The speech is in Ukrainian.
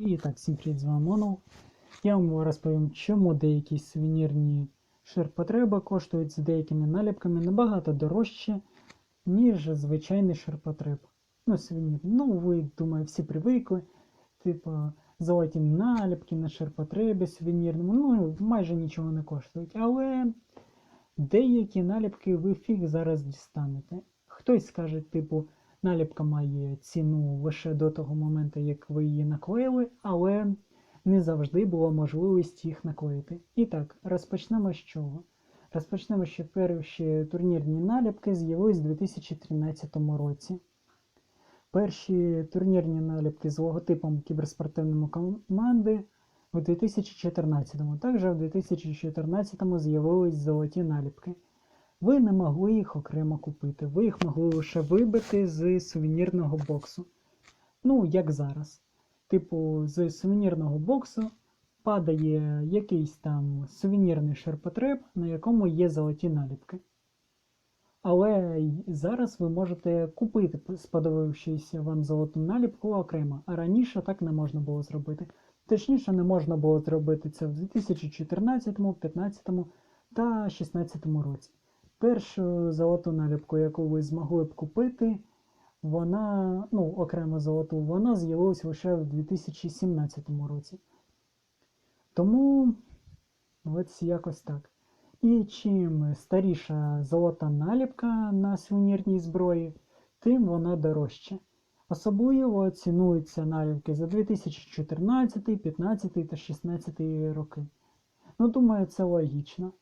І так, всім привіт, з вами Монов. Я вам розповім, чому деякі сувенірні ширпотреби коштують з деякими наліпками набагато дорожче, ніж звичайний ширпотреб. Ну, сувенір. Ну, ви, думаю, всі привикли. Типу, золоті наліпки на ширпотребі сувенірному, ну, майже нічого не коштують. Але деякі наліпки ви фіг зараз дістанете. Хтось скаже, типу, наліпка має ціну лише до того моменту, як ви її наклеїли, але не завжди була можливість їх наклеїти. І так, розпочнемо з чого? Розпочнемо, що перші турнірні наліпки з'явились у 2013 році. Перші турнірні наліпки з логотипом кіберспортивної команди у 2014-му. Також в 2014-му з'явились золоті наліпки. Ви не могли їх окремо купити, ви їх могли лише вибити з сувенірного боксу. Ну, як зараз. Типу, з сувенірного боксу падає якийсь там сувенірний ширпотреб, на якому є золоті наліпки. Але зараз ви можете купити, сподобавшись вам золоту наліпку окремо, а раніше так не можна було зробити. Точніше, не можна було зробити це в 2014, 2015 та 2016 році. Першу золоту наліпку, яку ви змогли б купити, вона, ну, окремо золоту, вона з'явилася лише в 2017 році. Тому ось якось так. І чим старіша золота наліпка на сувенірній зброї, тим вона дорожча. Особливо цінуються наліпки за 2014, 2015 та 2016 роки. Ну, думаю, це логічно.